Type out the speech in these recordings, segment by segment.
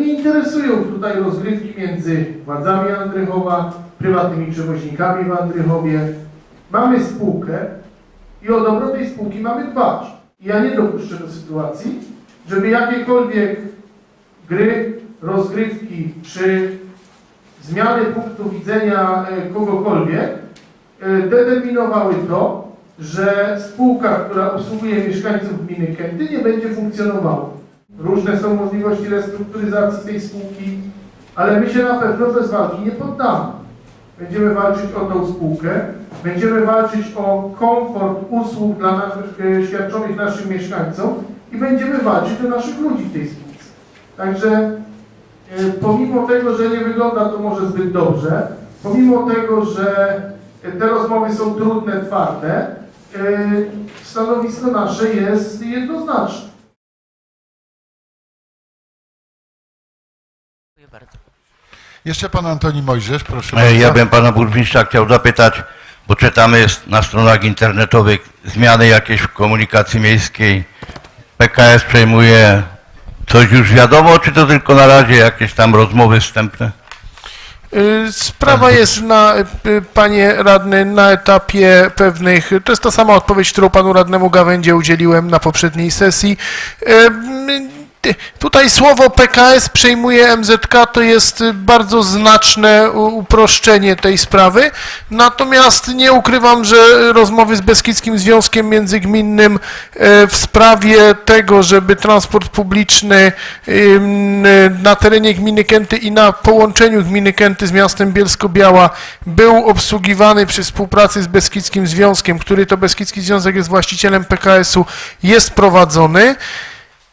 nie interesują tutaj rozgrywki między władzami Andrychowa, prywatnymi przewoźnikami w Andrychowie. Mamy spółkę i o dobro tej spółki mamy dbać. I ja nie dopuszczę do sytuacji, żeby jakiekolwiek gry, rozgrywki czy zmiany punktu widzenia e, kogokolwiek e, determinowały to, że spółka, która obsługuje mieszkańców gminy Kęty nie będzie funkcjonowała. Różne są możliwości restrukturyzacji tej spółki, ale my się na pewno bez walki nie poddamy. Będziemy walczyć o tą spółkę, będziemy walczyć o komfort usług dla naszych, e, świadczonych naszym mieszkańcom i będziemy walczyć o naszych ludzi w tej spółce. Także e, pomimo tego, że nie wygląda to może zbyt dobrze, pomimo tego, że te rozmowy są trudne, twarde, e, stanowisko nasze jest jednoznaczne. Bardzo. Jeszcze pan Antoni Mojżesz, proszę E, bardzo. Ja bym pana burmistrza chciał zapytać, bo czytamy jest na stronach internetowych zmiany jakieś w komunikacji miejskiej. PKS przejmuje coś już wiadomo, czy to tylko na razie jakieś tam rozmowy wstępne? Y, Sprawa jest na, y, panie radny, na etapie pewnych, to jest ta sama odpowiedź, którą panu radnemu Gawędzie udzieliłem na poprzedniej sesji. Y, y, Tutaj słowo PKS przejmuje MZK, to jest y, bardzo znaczne uproszczenie tej sprawy. Natomiast nie ukrywam, że rozmowy z Beskidzkim Związkiem Międzygminnym e, w sprawie tego, żeby transport publiczny y, na terenie gminy Kęty i na połączeniu gminy Kęty z miastem Bielsko-Biała był obsługiwany przy współpracy z Beskidzkim Związkiem, który to Beskidzki Związek jest właścicielem PKS-u, jest prowadzony.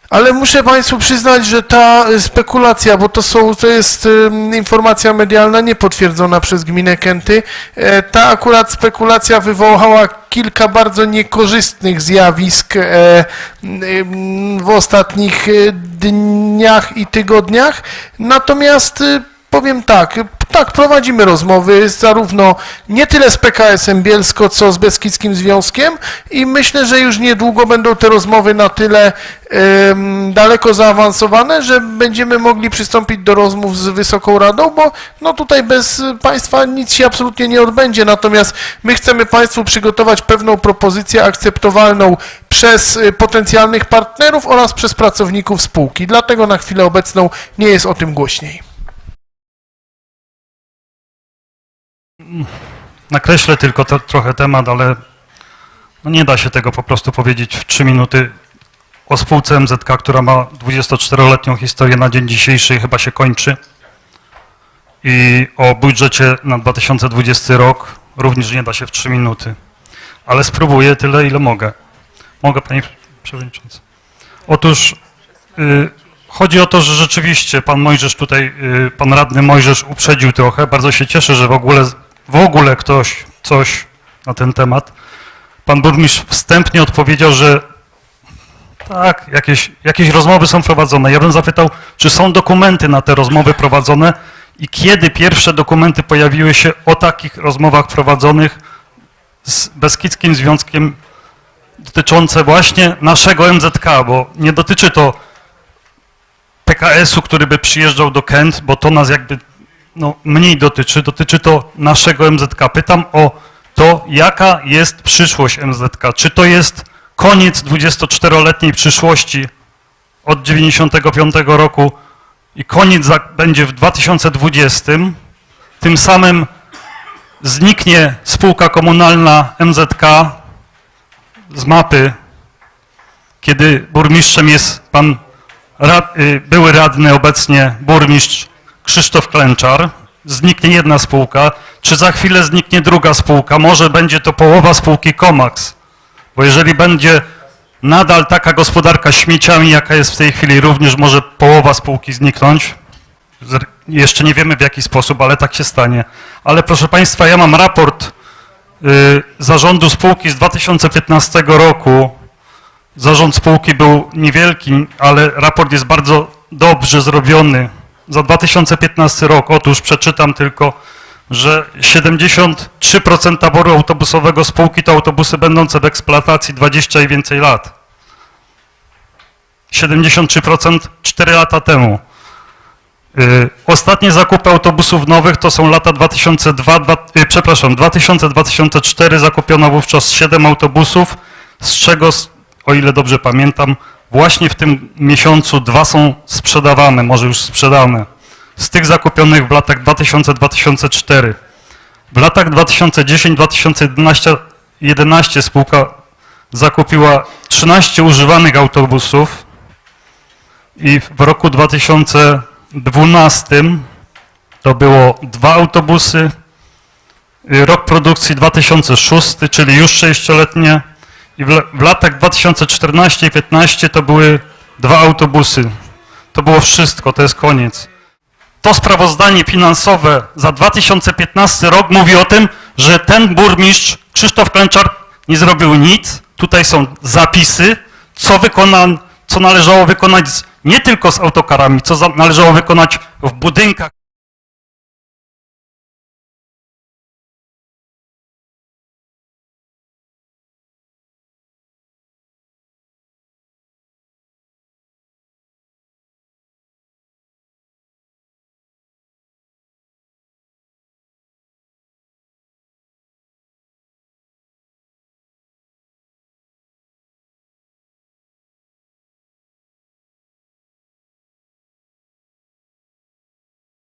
Ale muszę Państwu przyznać, że ta y, spekulacja, bo to, są, to jest informacja medialna niepotwierdzona przez gminę Kęty, e, ta akurat spekulacja wywołała kilka bardzo niekorzystnych zjawisk e, w ostatnich e, dniach i tygodniach. Natomiast powiem tak, tak, prowadzimy rozmowy zarówno nie tyle z PKS-em Bielsko, co z Beskidzkim Związkiem i myślę, że już niedługo będą te rozmowy na tyle daleko zaawansowane, że będziemy mogli przystąpić do rozmów z Wysoką Radą, bo no tutaj bez Państwa nic się absolutnie nie odbędzie, natomiast my chcemy Państwu przygotować pewną propozycję akceptowalną przez y, potencjalnych partnerów oraz przez pracowników spółki. Dlatego na chwilę obecną nie jest o tym głośniej. Nakreślę tylko to, trochę temat, ale no nie da się tego po prostu powiedzieć w 3 minuty o spółce MZK, która ma 24-letnią historię na dzień dzisiejszy i chyba się kończy. I o budżecie na 2020 rok również nie da się w 3 minuty. Ale spróbuję tyle, ile mogę. Mogę, Panie Przewodniczący. Otóż y, chodzi o to, że rzeczywiście pan Mojżesz tutaj, y, pan radny Mojżesz uprzedził trochę. Bardzo się cieszę, że w ogóle, w ogóle ktoś coś na ten temat. Pan burmistrz wstępnie odpowiedział, że tak, jakieś, jakieś rozmowy są prowadzone. Ja bym zapytał, czy są dokumenty na te rozmowy prowadzone i kiedy pierwsze dokumenty pojawiły się o takich rozmowach prowadzonych z Beskidzkim Związkiem dotyczące właśnie naszego MZK, bo nie dotyczy to PKS-u, który by przyjeżdżał do Kent, bo to nas jakby no, mniej dotyczy, dotyczy to naszego MZK. Pytam o to, jaka jest przyszłość MZK. Czy to jest koniec 24-letniej przyszłości od 95 roku i koniec będzie w 2020, tym samym zniknie spółka komunalna MZK z mapy, kiedy burmistrzem jest pan rad, y, były radny, obecnie burmistrz Krzysztof Klęczar. Zniknie jedna spółka. Czy za chwilę zniknie druga spółka? Może będzie to połowa spółki Comax. Bo jeżeli będzie nadal taka gospodarka śmieciami, jaka jest w tej chwili, również może połowa spółki zniknąć. Jeszcze nie wiemy w jaki sposób, ale tak się stanie. Ale proszę Państwa, ja mam raport y, zarządu spółki z 2015 roku. Zarząd spółki był niewielki, ale raport jest bardzo dobrze zrobiony. Za 2015 rok, otóż przeczytam tylko, że 73% taboru autobusowego spółki to autobusy będące w eksploatacji 20 i więcej lat. 73% 4 lata temu. Y, Ostatnie zakupy autobusów nowych to są lata 2002, dwa, y, przepraszam, 2000-2004 zakupiono wówczas 7 autobusów, z czego, o ile dobrze pamiętam, właśnie w tym miesiącu dwa są sprzedawane, może już sprzedane. Z tych zakupionych w latach 2000-2004. W latach 2010-2011 11 spółka zakupiła 13 używanych autobusów i w roku 2012 to było dwa autobusy, rok produkcji 2006, czyli już sześcioletnie i w, w latach 2014 i 2015 to były dwa autobusy. To było wszystko, to jest koniec. To sprawozdanie finansowe za 2015 rok mówi o tym, że ten burmistrz Krzysztof Klęczar nie zrobił nic. Tutaj są zapisy, co, wykona, co należało wykonać z, nie tylko z autokarami, co za, należało wykonać w budynkach.